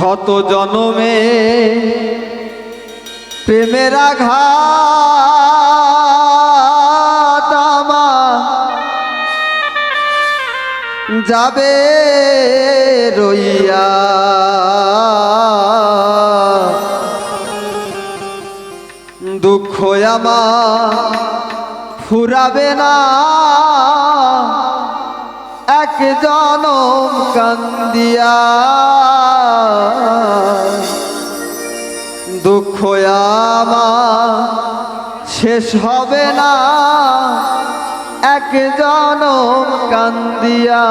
শত জনমে প্রেমের আঘাত যাবে রইয়া। দুঃখ আমার ফুরাবে না। এক জনম কান্দিয়া। দুঃখ আমার শেষ হবে না। এক জনম কান্দিয়া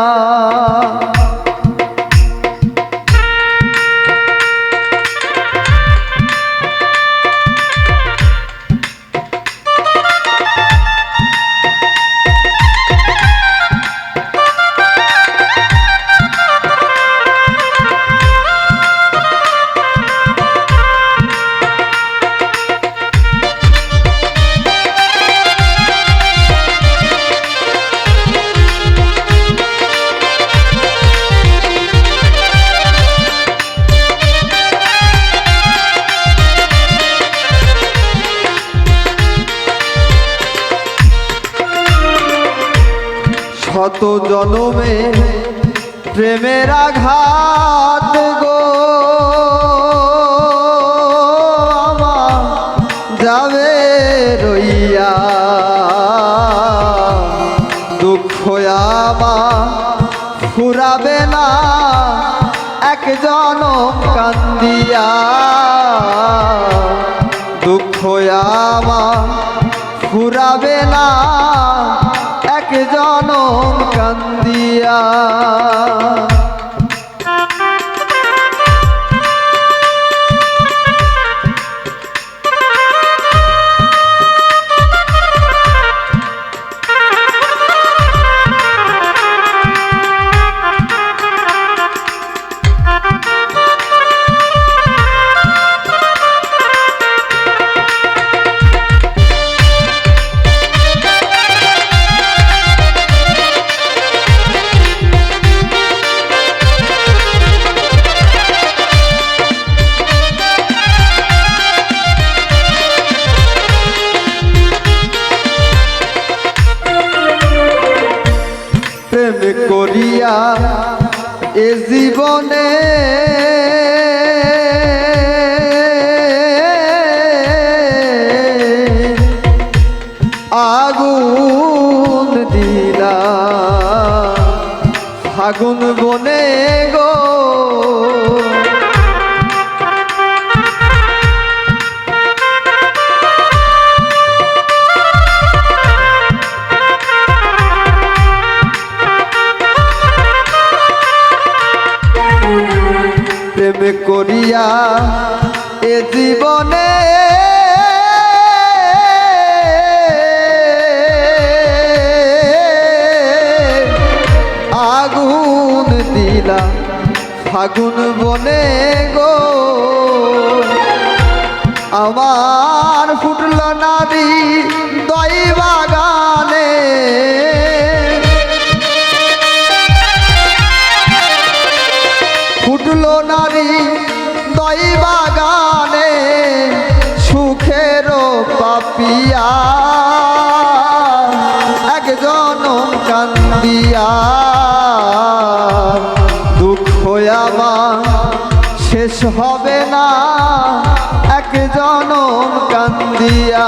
শত জনমে প্রেমের আঘাত গো। আমার যাবে রইয়া। দুঃখ আমার ফুরাবে না, এক জনম কান্দিয়া। দুঃখ আমার ফুরাবে না এক জনম কান্দিয়া। এ জীবনে আগুন দিলা ফাগুন বনে করিয়া এ জীবনে আগুন দিলা ফাগুন বনে গো। আমার ফুটল নারী কান্দিয়া দুঃখ আমার শেষ হবে না। এক জনম কান্দিয়া।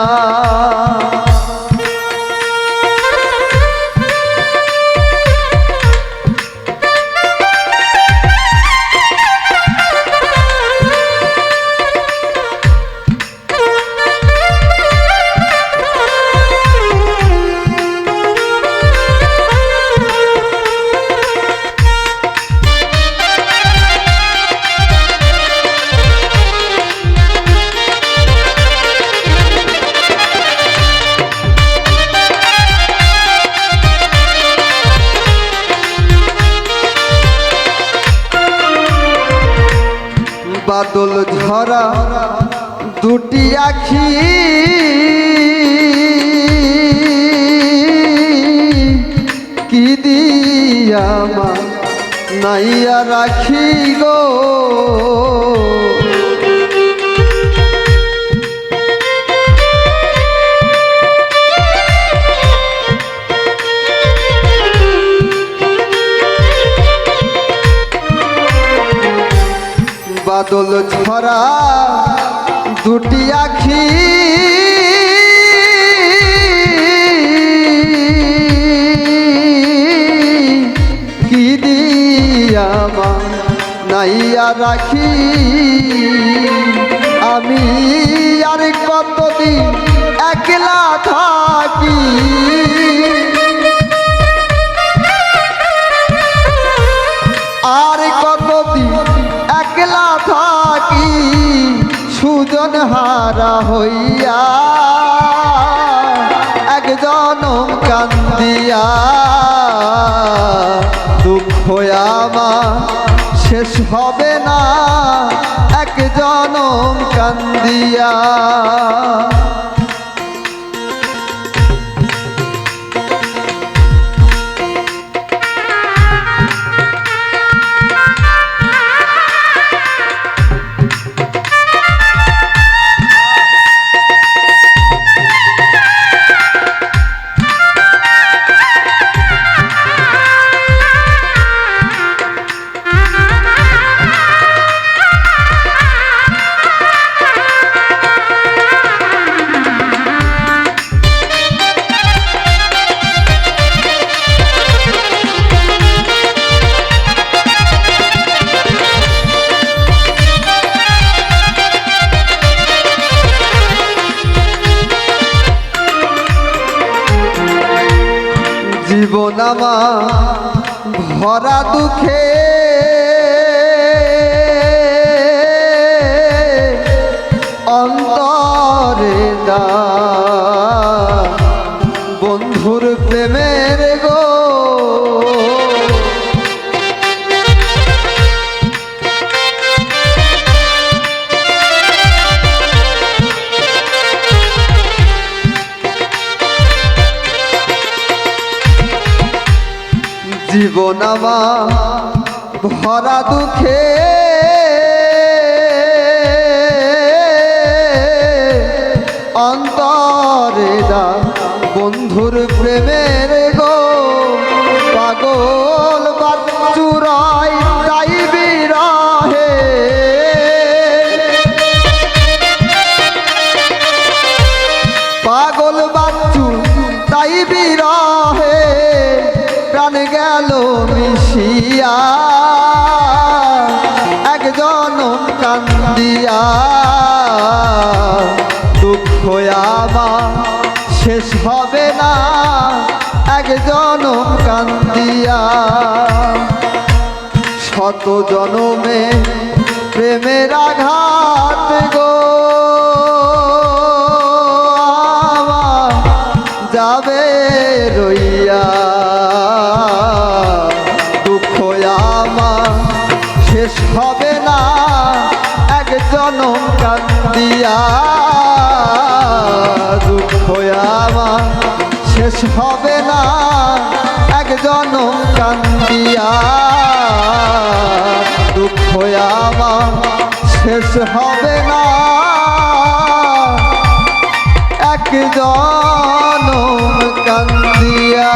বাদল ঝরা দুটি আখি। কি দিয়ামা নাইয়া রাখি গো? বাদল ঝরা দুটি আখি। কি দিয়ামা নাইয়া রাখি? আমি আর কতদিন একলা থাকি? থাকি সুজন হারা হইয়া একজন কান্দিয়া। দুঃখ আমার শেষ হবে না একজন কান্দিয়া। অন্তরে দা। বন্ধুর প্রেমের গো। জীবন আমার ভরা দুঃখে অন্তরে দা, বন্ধুর প্রেমের গো, পাগল বাচুরাই তাই বিরাহে। পাগল বাচ্চু তাই বিরহে, প্রাণ গেল মিশিয়া। শেষ হবে না একজন কান্দিয়া। শত জনমে প্রেমের আঘাত গো। যাবে রইয়া। হবে না একজন কান্দিয়া। দুঃখ আমার শেষ হবে না। একজন কান্দিয়া।